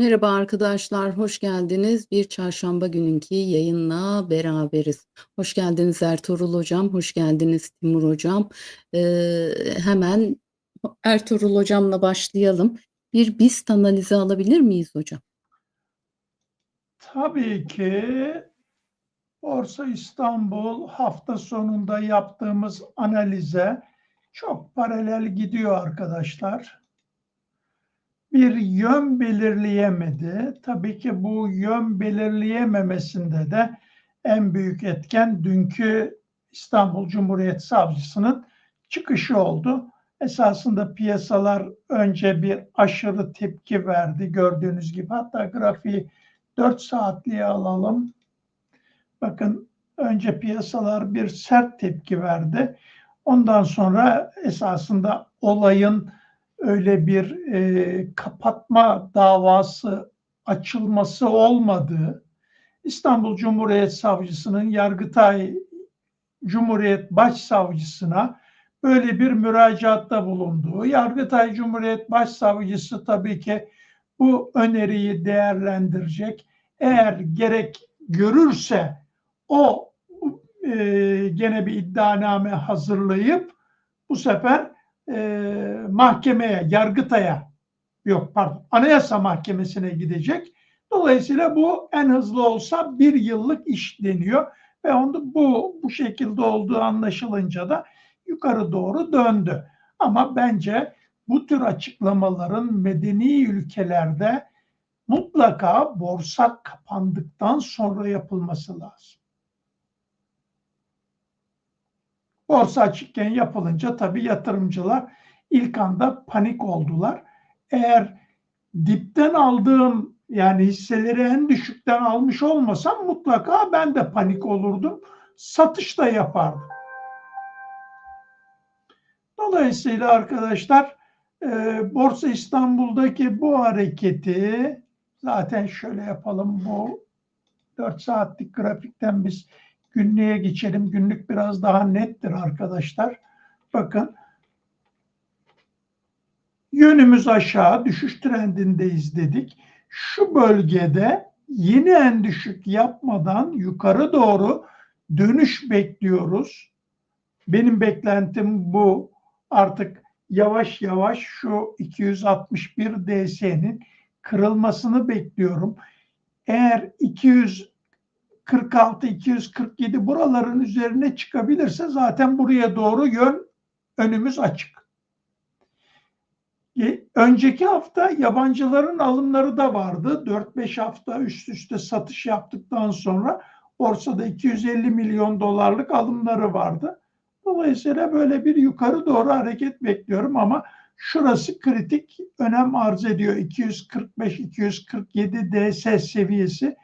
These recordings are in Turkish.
Merhaba arkadaşlar, hoş geldiniz. Bir çarşamba gününkü yayınla beraberiz. Hoş geldiniz Ertuğrul Hocam, hoş geldiniz Timur Hocam. Ee, hemen Ertuğrul Hocam'la başlayalım. Bir BIST analizi alabilir miyiz hocam? Tabii ki Borsa İstanbul hafta sonunda yaptığımız analize çok paralel gidiyor arkadaşlar. Bir yön belirleyemedi. Tabii ki bu yön belirleyememesinde de en büyük etken dünkü İstanbul Cumhuriyet Savcısının çıkışı oldu. Esasında piyasalar önce bir aşırı tepki verdi gördüğünüz gibi. Hatta grafiği 4 saatliğe alalım. Bakın önce piyasalar bir sert tepki verdi. Ondan sonra esasında olayın öyle bir e, kapatma davası açılması olmadığı, İstanbul Cumhuriyet Savcısının Yargıtay Cumhuriyet Başsavcısına böyle bir müracaatta bulunduğu, Yargıtay Cumhuriyet Başsavcısı tabii ki bu öneriyi değerlendirecek. Eğer gerek görürse o e, gene bir iddianame hazırlayıp bu sefer e, mahkemeye, Yargıtay'a yok pardon Anayasa Mahkemesi'ne gidecek. Dolayısıyla bu en hızlı olsa bir yıllık iş deniyor ve onu bu bu şekilde olduğu anlaşılınca da yukarı doğru döndü. Ama bence bu tür açıklamaların medeni ülkelerde mutlaka borsa kapandıktan sonra yapılması lazım. Borsa açıkken yapılınca tabii yatırımcılar ilk anda panik oldular. Eğer dipten aldığım yani hisseleri en düşükten almış olmasam mutlaka ben de panik olurdum. Satış da yapardım. Dolayısıyla arkadaşlar e, Borsa İstanbul'daki bu hareketi zaten şöyle yapalım bu 4 saatlik grafikten biz günlüğe geçelim. Günlük biraz daha nettir arkadaşlar. Bakın yönümüz aşağı düşüş trendindeyiz dedik. Şu bölgede yeni en düşük yapmadan yukarı doğru dönüş bekliyoruz. Benim beklentim bu. Artık yavaş yavaş şu 261 DS'nin kırılmasını bekliyorum. Eğer 246 247 buraların üzerine çıkabilirse zaten buraya doğru yön önümüz açık. Önceki hafta yabancıların alımları da vardı. 4-5 hafta üst üste satış yaptıktan sonra borsada 250 milyon dolarlık alımları vardı. Dolayısıyla böyle bir yukarı doğru hareket bekliyorum şurası kritik önem arz ediyor. 245-247 DS seviyesi.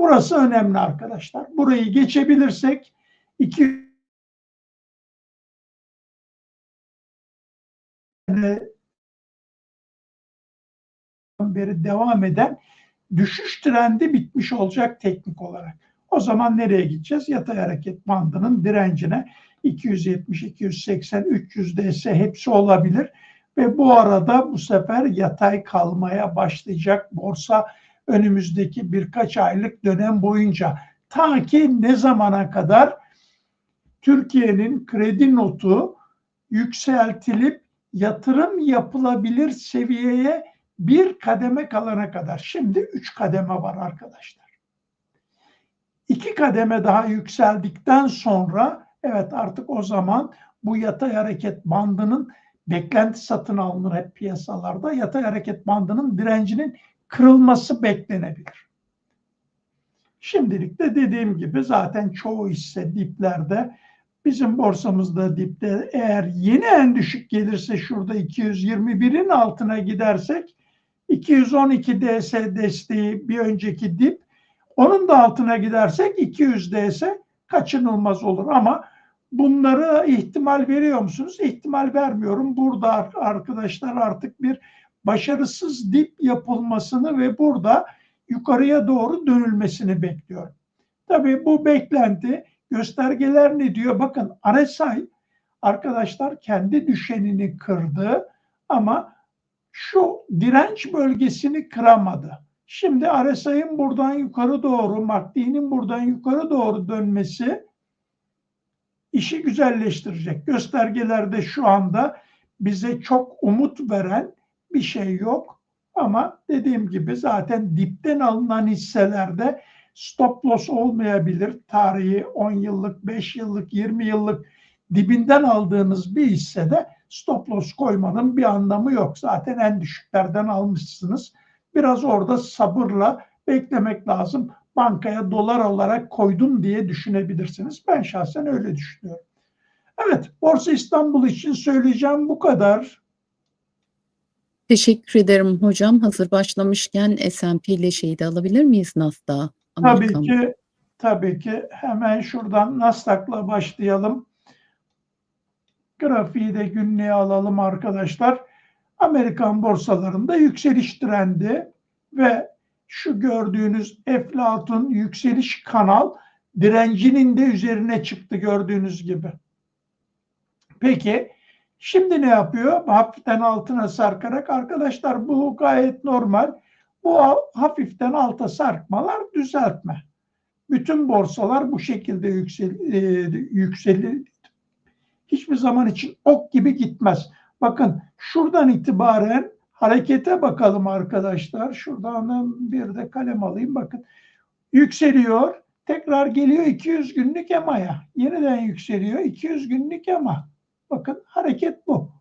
Burası önemli arkadaşlar. Burayı geçebilirsek 2 beri devam eden düşüş trendi bitmiş olacak teknik olarak. O zaman nereye gideceğiz? Yatay hareket bandının direncine 270, 280, 300 DS hepsi olabilir ve bu arada bu sefer yatay kalmaya başlayacak borsa önümüzdeki birkaç aylık dönem boyunca ta ki ne zamana kadar Türkiye'nin kredi notu yükseltilip yatırım yapılabilir seviyeye bir kademe kalana kadar. Şimdi üç kademe var arkadaşlar. İki kademe daha yükseldikten sonra evet artık o zaman bu yatay hareket bandının beklenti satın alınır hep piyasalarda. Yatay hareket bandının direncinin kırılması beklenebilir. Şimdilik de dediğim gibi zaten çoğu hisse diplerde bizim borsamızda dipte eğer yeni en düşük gelirse şurada 221'in altına gidersek 212 DS desteği bir önceki dip onun da altına gidersek 200 DS kaçınılmaz olur ama bunları ihtimal veriyor musunuz? İhtimal vermiyorum. Burada arkadaşlar artık bir başarısız dip yapılmasını ve burada yukarıya doğru dönülmesini bekliyorum. Tabii bu beklenti göstergeler ne diyor? Bakın RSI arkadaşlar kendi düşenini kırdı ama şu direnç bölgesini kıramadı. Şimdi RSI'nin buradan yukarı doğru, MACD'nin buradan yukarı doğru dönmesi işi güzelleştirecek. Göstergelerde şu anda bize çok umut veren bir şey yok. Ama dediğim gibi zaten dipten alınan hisselerde stop loss olmayabilir. Tarihi 10 yıllık, 5 yıllık, 20 yıllık dibinden aldığınız bir hissede stop loss koymanın bir anlamı yok. Zaten en düşüklerden almışsınız. Biraz orada sabırla beklemek lazım. Bankaya dolar olarak koydum diye düşünebilirsiniz. Ben şahsen öyle düşünüyorum. Evet, Borsa İstanbul için söyleyeceğim bu kadar. Teşekkür ederim hocam. Hazır başlamışken S&P ile şeyi de alabilir miyiz Nasdaq? Tabii Amerikan. ki, tabii ki hemen şuradan Nasdaq'la başlayalım. Grafiği de günlüğe alalım arkadaşlar. Amerikan borsalarında yükseliş trendi ve şu gördüğünüz Eflatun yükseliş kanal direncinin de üzerine çıktı gördüğünüz gibi. Peki şimdi ne yapıyor? Hafiften altına sarkarak arkadaşlar bu gayet normal. Bu hafiften alta sarkmalar düzeltme. Bütün borsalar bu şekilde yüksel, e, yükselir. Hiçbir zaman için ok gibi gitmez. Bakın şuradan itibaren harekete bakalım arkadaşlar. Şuradan bir de kalem alayım. Bakın yükseliyor. Tekrar geliyor 200 günlük EMA'ya. Yeniden yükseliyor 200 günlük EMA. Bakın hareket bu.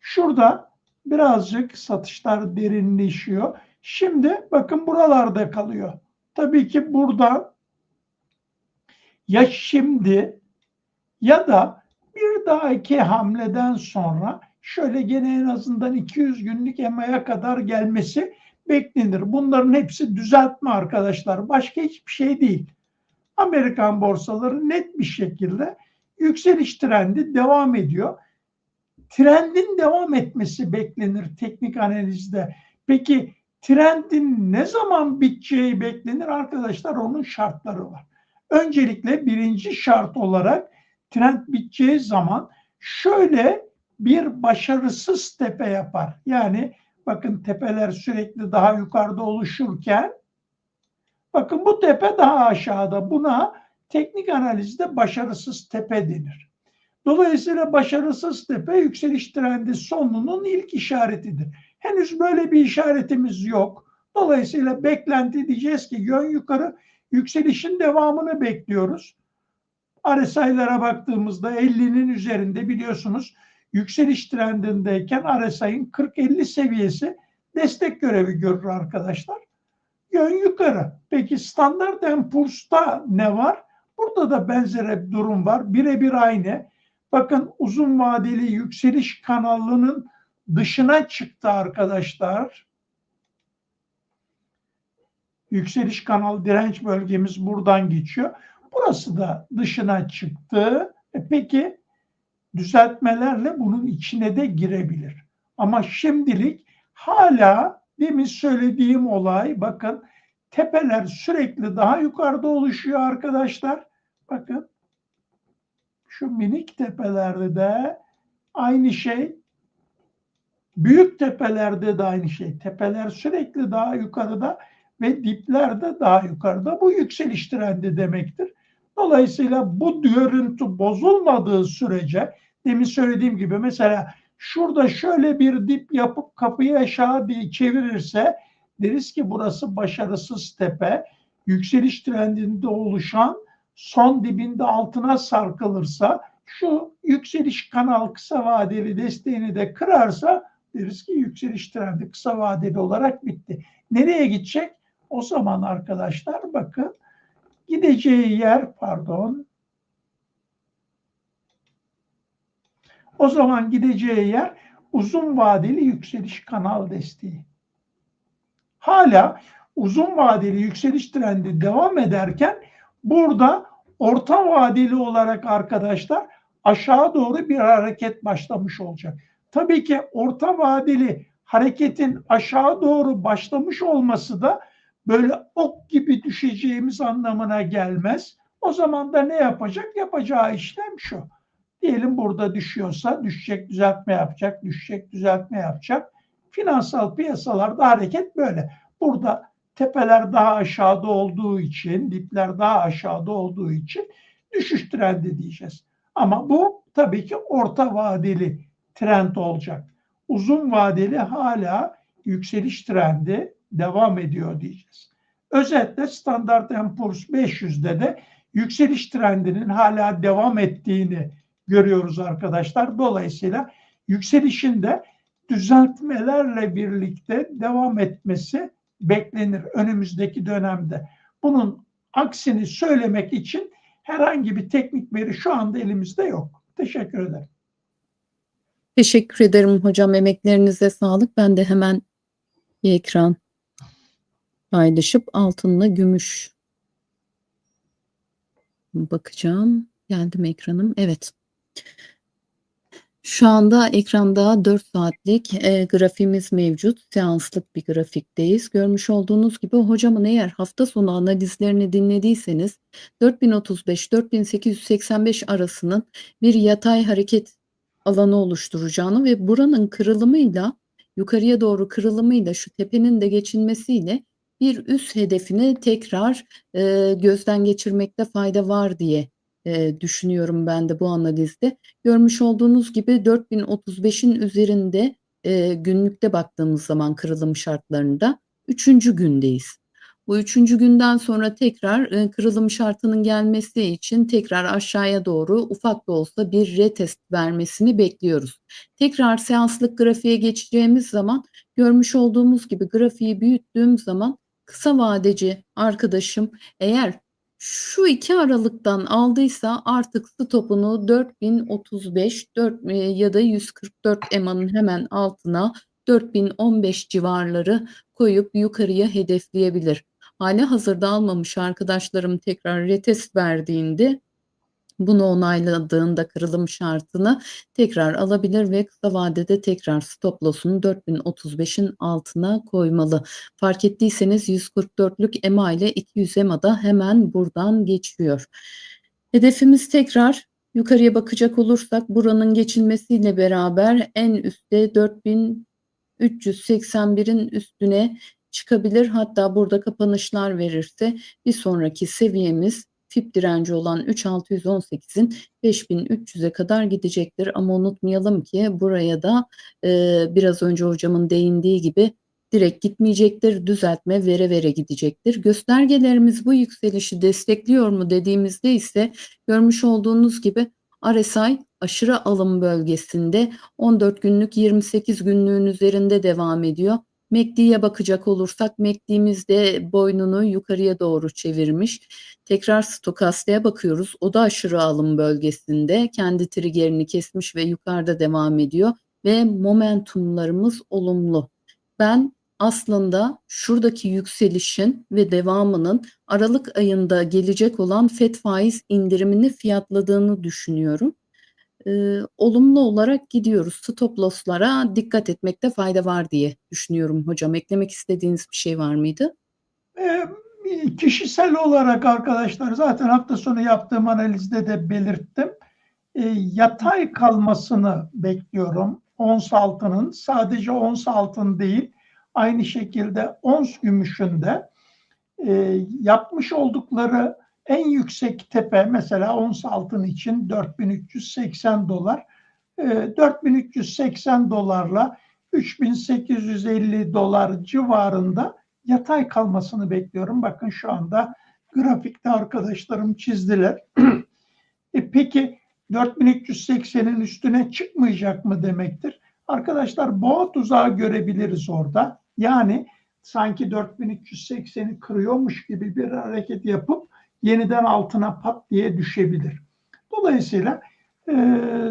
Şurada birazcık satışlar derinleşiyor. Şimdi bakın buralarda kalıyor. Tabii ki burada ya şimdi ya da bir dahaki hamleden sonra şöyle gene en azından 200 günlük EMA'ya kadar gelmesi beklenir. Bunların hepsi düzeltme arkadaşlar. Başka hiçbir şey değil. Amerikan borsaları net bir şekilde yükseliş trendi devam ediyor. Trendin devam etmesi beklenir teknik analizde. Peki trendin ne zaman biteceği beklenir arkadaşlar onun şartları var. Öncelikle birinci şart olarak trend biteceği zaman şöyle bir başarısız tepe yapar. Yani bakın tepeler sürekli daha yukarıda oluşurken bakın bu tepe daha aşağıda. Buna teknik analizde başarısız tepe denir. Dolayısıyla başarısız tepe yükseliş trendi sonunun ilk işaretidir. Henüz böyle bir işaretimiz yok. Dolayısıyla beklenti diyeceğiz ki yön yukarı yükselişin devamını bekliyoruz. RSI'lara baktığımızda 50'nin üzerinde biliyorsunuz yükseliş trendindeyken RSI'nin 40-50 seviyesi destek görevi görür arkadaşlar. Yön yukarı. Peki standart Poor's'ta ne var? Burada da benzer bir durum var. Birebir aynı. Bakın uzun vadeli yükseliş kanalının dışına çıktı arkadaşlar. Yükseliş kanal direnç bölgemiz buradan geçiyor. Burası da dışına çıktı. E peki düzeltmelerle bunun içine de girebilir. Ama şimdilik hala demin söylediğim olay bakın tepeler sürekli daha yukarıda oluşuyor arkadaşlar. Bakın şu minik tepelerde de aynı şey. Büyük tepelerde de aynı şey. Tepeler sürekli daha yukarıda ve dipler de daha yukarıda. Bu yükseliş trendi demektir. Dolayısıyla bu görüntü bozulmadığı sürece demin söylediğim gibi mesela şurada şöyle bir dip yapıp kapıyı aşağı diye çevirirse deriz ki burası başarısız tepe. Yükseliş trendinde oluşan son dibinde altına sarkılırsa şu yükseliş kanal kısa vadeli desteğini de kırarsa deriz ki yükseliş trendi kısa vadeli olarak bitti. Nereye gidecek? O zaman arkadaşlar bakın gideceği yer pardon o zaman gideceği yer uzun vadeli yükseliş kanal desteği. Hala uzun vadeli yükseliş trendi devam ederken burada orta vadeli olarak arkadaşlar aşağı doğru bir hareket başlamış olacak. Tabii ki orta vadeli hareketin aşağı doğru başlamış olması da böyle ok gibi düşeceğimiz anlamına gelmez. O zaman da ne yapacak? Yapacağı işlem şu. Diyelim burada düşüyorsa düşecek düzeltme yapacak, düşecek düzeltme yapacak. Finansal piyasalarda hareket böyle. Burada tepeler daha aşağıda olduğu için, dipler daha aşağıda olduğu için düşüş trendi diyeceğiz. Ama bu tabii ki orta vadeli trend olacak. Uzun vadeli hala yükseliş trendi devam ediyor diyeceğiz. Özetle Standard Poor's 500'de de yükseliş trendinin hala devam ettiğini görüyoruz arkadaşlar. Dolayısıyla yükselişin de düzeltmelerle birlikte devam etmesi beklenir önümüzdeki dönemde. Bunun aksini söylemek için herhangi bir teknik veri şu anda elimizde yok. Teşekkür ederim. Teşekkür ederim hocam. Emeklerinize sağlık. Ben de hemen ekran paylaşıp altınla gümüş bakacağım. Geldi mi ekranım? Evet. Şu anda ekranda 4 saatlik e, grafiğimiz mevcut. Seanslık bir grafikteyiz. Görmüş olduğunuz gibi hocamın eğer hafta sonu analizlerini dinlediyseniz 4035-4885 arasının bir yatay hareket alanı oluşturacağını ve buranın kırılımıyla yukarıya doğru kırılımıyla şu tepenin de geçilmesiyle bir üst hedefini tekrar e, gözden geçirmekte fayda var diye e, düşünüyorum ben de bu analizde. Görmüş olduğunuz gibi 4035'in üzerinde e, günlükte baktığımız zaman kırılım şartlarında üçüncü gündeyiz. Bu üçüncü günden sonra tekrar e, kırılım şartının gelmesi için tekrar aşağıya doğru ufak da olsa bir retest vermesini bekliyoruz. Tekrar seanslık grafiğe geçeceğimiz zaman görmüş olduğumuz gibi grafiği büyüttüğüm zaman kısa vadeci arkadaşım eğer şu iki aralıktan aldıysa artık stopunu 4035 4 e, ya da 144 EMA'nın hemen altına 4015 civarları koyup yukarıya hedefleyebilir. Hali hazırda almamış arkadaşlarım tekrar retest verdiğinde bunu onayladığında kırılım şartını tekrar alabilir ve kısa vadede tekrar stop loss'unu 4035'in altına koymalı. Fark ettiyseniz 144'lük EMA ile 200 EMA da hemen buradan geçiyor. Hedefimiz tekrar yukarıya bakacak olursak buranın geçilmesiyle beraber en üstte 4381'in üstüne çıkabilir. Hatta burada kapanışlar verirse bir sonraki seviyemiz FIP direnci olan 3618'in 5300'e kadar gidecektir. Ama unutmayalım ki buraya da e, biraz önce hocamın değindiği gibi direkt gitmeyecektir. Düzeltme vere vere gidecektir. Göstergelerimiz bu yükselişi destekliyor mu dediğimizde ise görmüş olduğunuz gibi RSI aşırı alım bölgesinde 14 günlük 28 günlüğün üzerinde devam ediyor. MACD'ye bakacak olursak MACD'miz de boynunu yukarıya doğru çevirmiş. Tekrar stokastaya bakıyoruz. O da aşırı alım bölgesinde kendi triggerini kesmiş ve yukarıda devam ediyor ve momentumlarımız olumlu. Ben aslında şuradaki yükselişin ve devamının Aralık ayında gelecek olan FED faiz indirimini fiyatladığını düşünüyorum e, olumlu olarak gidiyoruz. Stop loss'lara dikkat etmekte fayda var diye düşünüyorum hocam. Eklemek istediğiniz bir şey var mıydı? E, kişisel olarak arkadaşlar zaten hafta sonu yaptığım analizde de belirttim. E, yatay kalmasını bekliyorum. Ons altının sadece ons altın değil aynı şekilde ons gümüşün de e, yapmış oldukları en yüksek tepe mesela ons altın için 4380 dolar. 4380 ee, dolarla 3850 dolar civarında yatay kalmasını bekliyorum. Bakın şu anda grafikte arkadaşlarım çizdiler. e peki 4380'in üstüne çıkmayacak mı demektir? Arkadaşlar boğa tuzağı görebiliriz orada. Yani sanki 4380'i kırıyormuş gibi bir hareket yapıp yeniden altına pat diye düşebilir. Dolayısıyla e,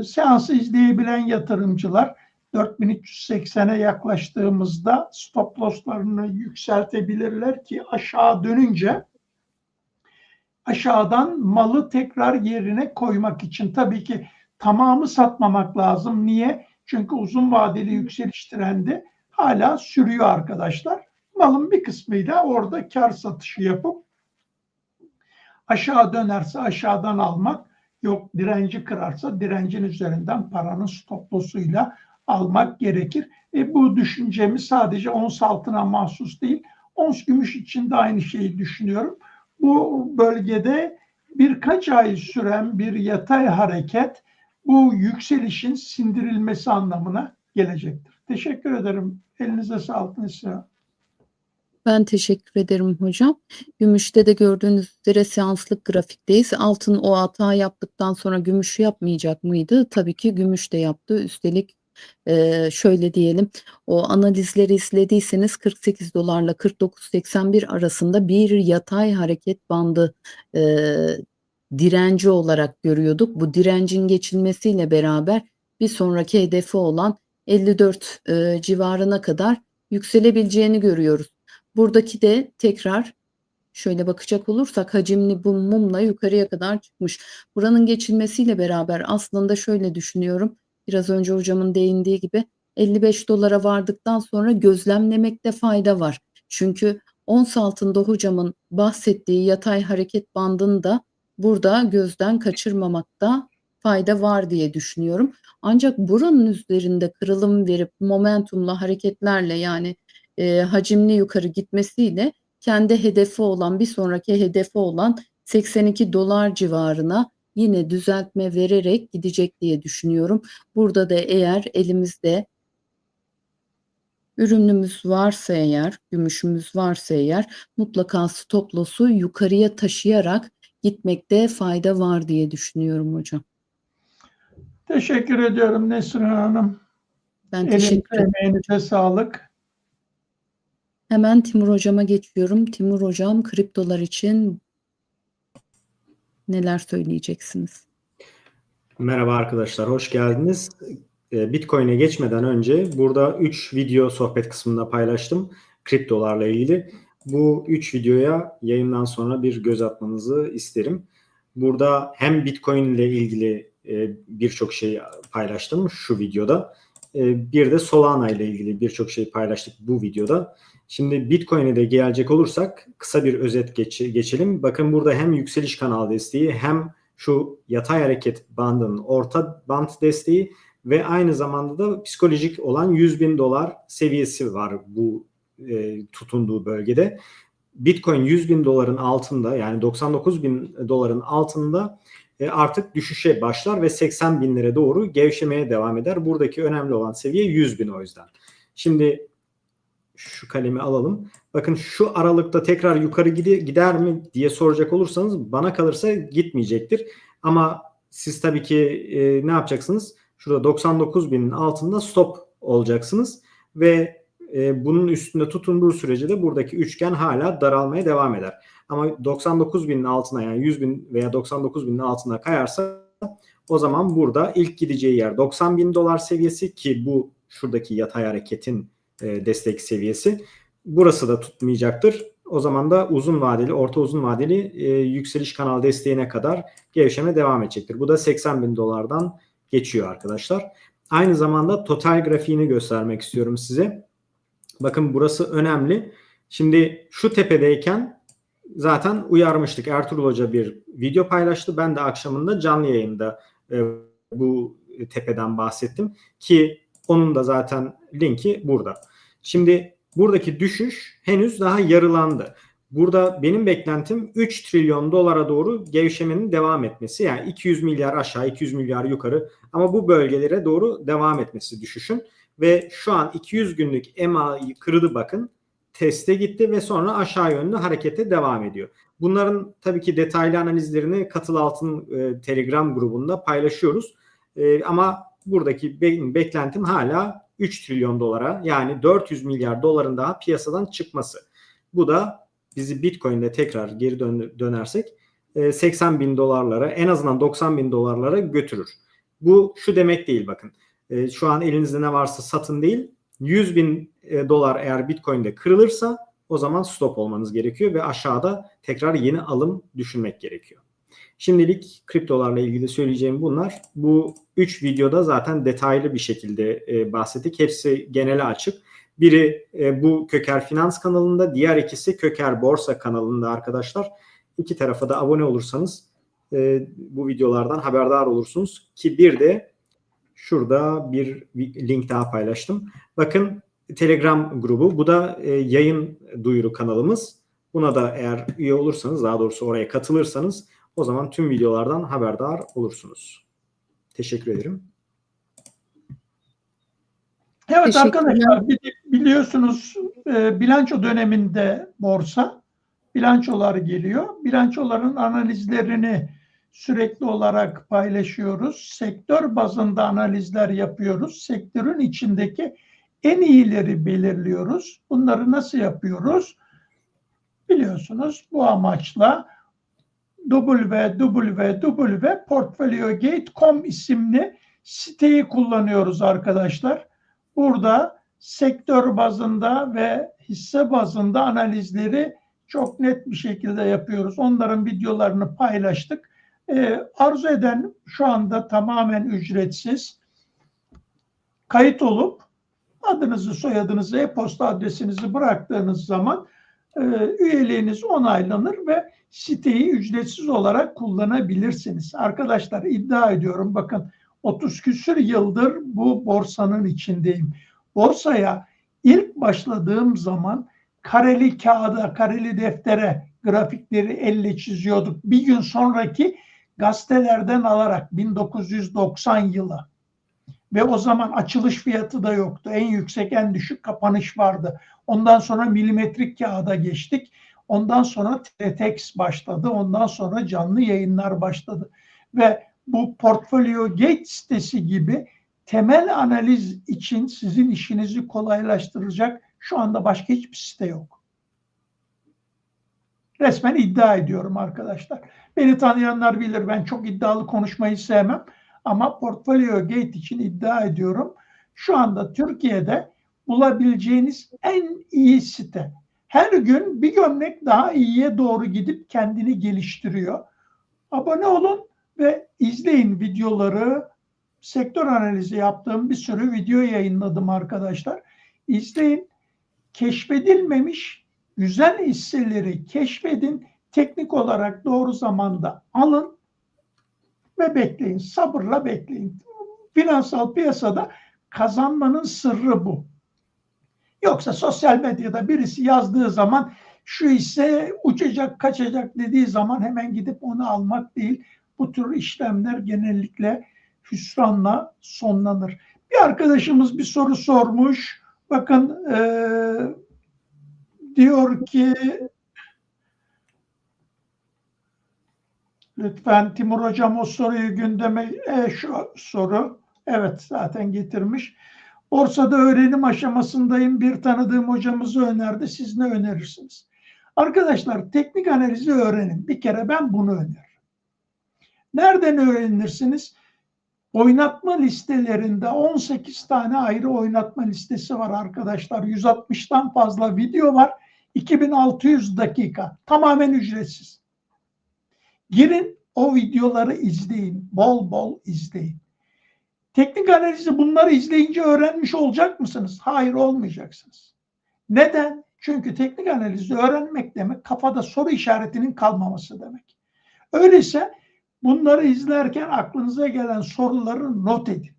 seansı izleyebilen yatırımcılar 4380'e yaklaştığımızda stop losslarını yükseltebilirler ki aşağı dönünce aşağıdan malı tekrar yerine koymak için tabii ki tamamı satmamak lazım. Niye? Çünkü uzun vadeli yükseliş trendi hala sürüyor arkadaşlar. Malın bir kısmıyla orada kar satışı yapıp Aşağı dönerse aşağıdan almak, yok direnci kırarsa direncin üzerinden paranın stoplosuyla almak gerekir. E, bu düşüncemiz sadece ons altına mahsus değil, Ons gümüş için de aynı şeyi düşünüyorum. Bu bölgede birkaç ay süren bir yatay hareket bu yükselişin sindirilmesi anlamına gelecektir. Teşekkür ederim. Elinize sağlık Neslihan. Ben teşekkür ederim hocam. Gümüşte de gördüğünüz üzere seanslık grafikteyiz. Altın o hata yaptıktan sonra gümüşü yapmayacak mıydı? Tabii ki gümüş de yaptı. Üstelik e, şöyle diyelim o analizleri izlediyseniz 48 dolarla 49.81 arasında bir yatay hareket bandı e, direnci olarak görüyorduk. Bu direncin geçilmesiyle beraber bir sonraki hedefi olan 54 e, civarına kadar yükselebileceğini görüyoruz. Buradaki de tekrar şöyle bakacak olursak hacimli bu mumla yukarıya kadar çıkmış. Buranın geçilmesiyle beraber aslında şöyle düşünüyorum. Biraz önce hocamın değindiği gibi 55 dolara vardıktan sonra gözlemlemekte fayda var. Çünkü ons altında hocamın bahsettiği yatay hareket bandını da burada gözden kaçırmamakta fayda var diye düşünüyorum. Ancak buranın üzerinde kırılım verip momentumla hareketlerle yani e, hacimli yukarı gitmesiyle kendi hedefi olan bir sonraki hedefi olan 82 dolar civarına yine düzeltme vererek gidecek diye düşünüyorum. Burada da eğer elimizde ürünümüz varsa eğer, gümüşümüz varsa eğer mutlaka stop loss'u yukarıya taşıyarak gitmekte fayda var diye düşünüyorum hocam. Teşekkür ediyorum Neslihan Hanım. Ben Elinize teşekkür ederim. emeğinize sağlık. Hemen Timur hocama geçiyorum. Timur hocam kriptolar için neler söyleyeceksiniz? Merhaba arkadaşlar, hoş geldiniz. Ee, Bitcoin'e geçmeden önce burada 3 video sohbet kısmında paylaştım kriptolarla ilgili. Bu 3 videoya yayından sonra bir göz atmanızı isterim. Burada hem Bitcoin ile ilgili e, birçok şey paylaştım şu videoda. E, Bir de Solana ile ilgili birçok şey paylaştık bu videoda. Şimdi Bitcoin'e de gelecek olursak kısa bir özet geç- geçelim. Bakın burada hem yükseliş kanal desteği hem şu yatay hareket bandının orta band desteği ve aynı zamanda da psikolojik olan 100 bin dolar seviyesi var bu e, tutunduğu bölgede. Bitcoin 100 bin doların altında yani 99 bin doların altında e, artık düşüşe başlar ve 80 binlere doğru gevşemeye devam eder. Buradaki önemli olan seviye 100 bin o yüzden. Şimdi şu kalemi alalım. Bakın şu aralıkta tekrar yukarı gide- gider mi diye soracak olursanız bana kalırsa gitmeyecektir. Ama siz tabii ki e, ne yapacaksınız? Şurada 99 binin altında stop olacaksınız ve e, bunun üstünde tutunduğu sürece de buradaki üçgen hala daralmaya devam eder. Ama 99 binin altına yani 100 bin veya 99 binin altına kayarsa o zaman burada ilk gideceği yer 90 bin dolar seviyesi ki bu şuradaki yatay hareketin e, destek seviyesi. Burası da tutmayacaktır. O zaman da uzun vadeli, orta uzun vadeli e, yükseliş kanal desteğine kadar gevşeme devam edecektir. Bu da 80 bin dolardan geçiyor arkadaşlar. Aynı zamanda total grafiğini göstermek istiyorum size. Bakın burası önemli. Şimdi şu tepedeyken zaten uyarmıştık. Ertuğrul Hoca bir video paylaştı. Ben de akşamında canlı yayında e, bu tepeden bahsettim ki onun da zaten linki burada. Şimdi buradaki düşüş henüz daha yarılandı. Burada benim beklentim 3 trilyon dolara doğru gevşemenin devam etmesi. Yani 200 milyar aşağı, 200 milyar yukarı ama bu bölgelere doğru devam etmesi düşüşün. Ve şu an 200 günlük EMA'yı kırdı bakın. Teste gitti ve sonra aşağı yönlü harekete devam ediyor. Bunların tabii ki detaylı analizlerini Katıl Altın e, Telegram grubunda paylaşıyoruz. E, ama buradaki benim beklentim hala 3 trilyon dolara yani 400 milyar doların daha piyasadan çıkması. Bu da bizi Bitcoin'de tekrar geri dön- dönersek e, 80 bin dolarlara en azından 90 bin dolarlara götürür. Bu şu demek değil bakın. E, şu an elinizde ne varsa satın değil. 100 bin e, dolar eğer Bitcoin'de kırılırsa o zaman stop olmanız gerekiyor ve aşağıda tekrar yeni alım düşünmek gerekiyor. Şimdilik kriptolarla ilgili söyleyeceğim bunlar. Bu 3 videoda zaten detaylı bir şekilde e, bahsettik. Hepsi genele açık. Biri e, bu Köker Finans kanalında, diğer ikisi Köker Borsa kanalında arkadaşlar. İki tarafa da abone olursanız e, bu videolardan haberdar olursunuz. Ki bir de şurada bir link daha paylaştım. Bakın Telegram grubu. Bu da e, yayın duyuru kanalımız. Buna da eğer üye olursanız, daha doğrusu oraya katılırsanız o zaman tüm videolardan haberdar olursunuz. Teşekkür ederim. Evet arkadaşlar bi- biliyorsunuz e, bilanço döneminde borsa bilançolar geliyor. Bilançoların analizlerini sürekli olarak paylaşıyoruz. Sektör bazında analizler yapıyoruz. Sektörün içindeki en iyileri belirliyoruz. Bunları nasıl yapıyoruz? Biliyorsunuz bu amaçla www.portfoliogate.com isimli siteyi kullanıyoruz arkadaşlar. Burada sektör bazında ve hisse bazında analizleri çok net bir şekilde yapıyoruz. Onların videolarını paylaştık. Ee, arzu eden şu anda tamamen ücretsiz kayıt olup adınızı, soyadınızı, e-posta adresinizi bıraktığınız zaman e, üyeliğiniz onaylanır ve siteyi ücretsiz olarak kullanabilirsiniz. Arkadaşlar iddia ediyorum bakın 30 küsür yıldır bu borsanın içindeyim. Borsaya ilk başladığım zaman kareli kağıda, kareli deftere grafikleri elle çiziyorduk. Bir gün sonraki gazetelerden alarak 1990 yılı ve o zaman açılış fiyatı da yoktu. En yüksek en düşük kapanış vardı. Ondan sonra milimetrik kağıda geçtik. Ondan sonra teletext başladı. Ondan sonra canlı yayınlar başladı. Ve bu Portfolio Gate sitesi gibi temel analiz için sizin işinizi kolaylaştıracak şu anda başka hiçbir site yok. Resmen iddia ediyorum arkadaşlar. Beni tanıyanlar bilir ben çok iddialı konuşmayı sevmem. Ama Portfolio Gate için iddia ediyorum. Şu anda Türkiye'de bulabileceğiniz en iyi site. Her gün bir gömlek daha iyiye doğru gidip kendini geliştiriyor. Abone olun ve izleyin videoları. Sektör analizi yaptığım bir sürü video yayınladım arkadaşlar. İzleyin. Keşfedilmemiş güzel hisseleri keşfedin. Teknik olarak doğru zamanda alın ve bekleyin. Sabırla bekleyin. Finansal piyasada kazanmanın sırrı bu. Yoksa sosyal medyada birisi yazdığı zaman şu hisse uçacak, kaçacak dediği zaman hemen gidip onu almak değil. Bu tür işlemler genellikle hüsranla sonlanır. Bir arkadaşımız bir soru sormuş. Bakın eee, diyor ki lütfen Timur Hocam o soruyu gündeme e, şu soru evet zaten getirmiş. Borsada öğrenim aşamasındayım. Bir tanıdığım hocamızı önerdi. Siz ne önerirsiniz? Arkadaşlar teknik analizi öğrenin. Bir kere ben bunu öneririm. Nereden öğrenirsiniz? Oynatma listelerinde 18 tane ayrı oynatma listesi var arkadaşlar. 160'tan fazla video var. 2600 dakika. Tamamen ücretsiz. Girin o videoları izleyin. Bol bol izleyin. Teknik analizi bunları izleyince öğrenmiş olacak mısınız? Hayır olmayacaksınız. Neden? Çünkü teknik analizi öğrenmek demek kafada soru işaretinin kalmaması demek. Öyleyse bunları izlerken aklınıza gelen soruları not edin.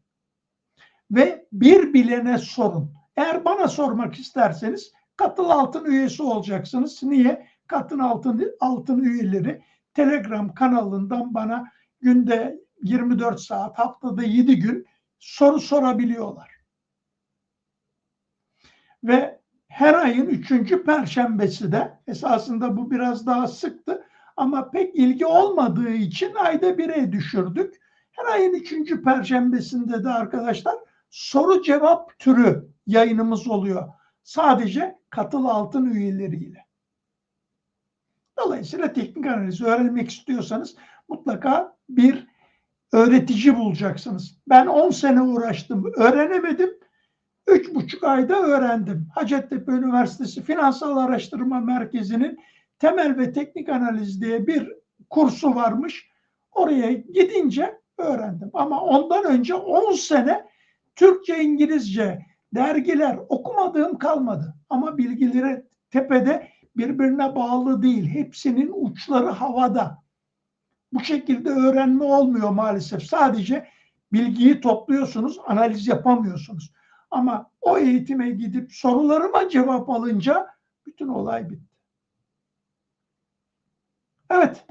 Ve bir bilene sorun. Eğer bana sormak isterseniz katıl altın üyesi olacaksınız. Niye? Katın altın, altın üyeleri Telegram kanalından bana günde 24 saat haftada 7 gün soru sorabiliyorlar. Ve her ayın 3. perşembesi de esasında bu biraz daha sıktı ama pek ilgi olmadığı için ayda bire düşürdük. Her ayın 3. perşembesinde de arkadaşlar soru cevap türü yayınımız oluyor. Sadece katıl altın üyeleriyle. Dolayısıyla teknik analizi öğrenmek istiyorsanız mutlaka bir öğretici bulacaksınız. Ben 10 sene uğraştım, öğrenemedim. 3,5 ayda öğrendim. Hacettepe Üniversitesi Finansal Araştırma Merkezi'nin temel ve teknik analiz diye bir kursu varmış. Oraya gidince öğrendim. Ama ondan önce 10 sene Türkçe, İngilizce dergiler okumadığım kalmadı. Ama bilgileri tepede birbirine bağlı değil. Hepsinin uçları havada. Bu şekilde öğrenme olmuyor maalesef. Sadece bilgiyi topluyorsunuz, analiz yapamıyorsunuz. Ama o eğitime gidip sorularıma cevap alınca bütün olay bitti. Evet.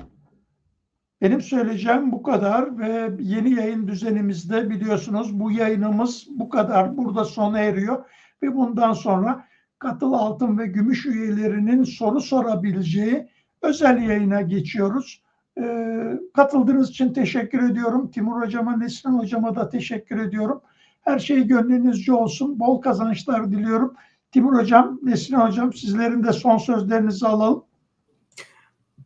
Benim söyleyeceğim bu kadar ve yeni yayın düzenimizde biliyorsunuz bu yayınımız bu kadar burada sona eriyor ve bundan sonra katıl altın ve gümüş üyelerinin soru sorabileceği özel yayına geçiyoruz. Ee, katıldığınız için teşekkür ediyorum. Timur Hocama, Nesrin Hocama da teşekkür ediyorum. Her şey gönlünüzce olsun. Bol kazançlar diliyorum. Timur Hocam, Nesrin Hocam sizlerin de son sözlerinizi alalım.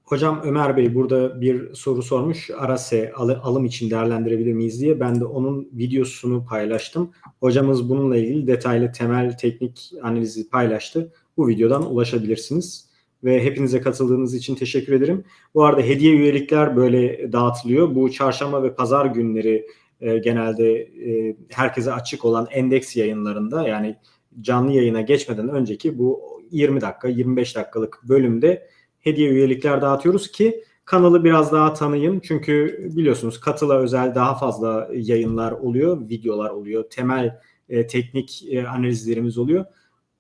Hocam Ömer Bey burada bir soru sormuş. Arase alı- alım için değerlendirebilir miyiz diye. Ben de onun videosunu paylaştım. Hocamız bununla ilgili detaylı temel teknik analizi paylaştı. Bu videodan ulaşabilirsiniz. Ve hepinize katıldığınız için teşekkür ederim. Bu arada hediye üyelikler böyle dağıtılıyor. Bu çarşamba ve pazar günleri e, genelde e, herkese açık olan endeks yayınlarında yani canlı yayına geçmeden önceki bu 20 dakika 25 dakikalık bölümde hediye üyelikler dağıtıyoruz ki kanalı biraz daha tanıyın. Çünkü biliyorsunuz katıla özel daha fazla yayınlar oluyor, videolar oluyor, temel e, teknik e, analizlerimiz oluyor.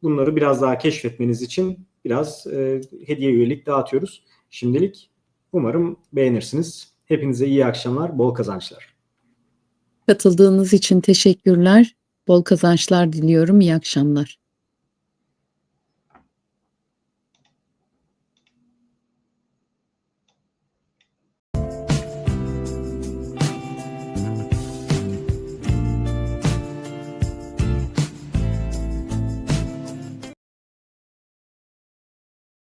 Bunları biraz daha keşfetmeniz için biraz e, hediye üyelik dağıtıyoruz. Şimdilik umarım beğenirsiniz. Hepinize iyi akşamlar, bol kazançlar. Katıldığınız için teşekkürler. Bol kazançlar diliyorum. İyi akşamlar.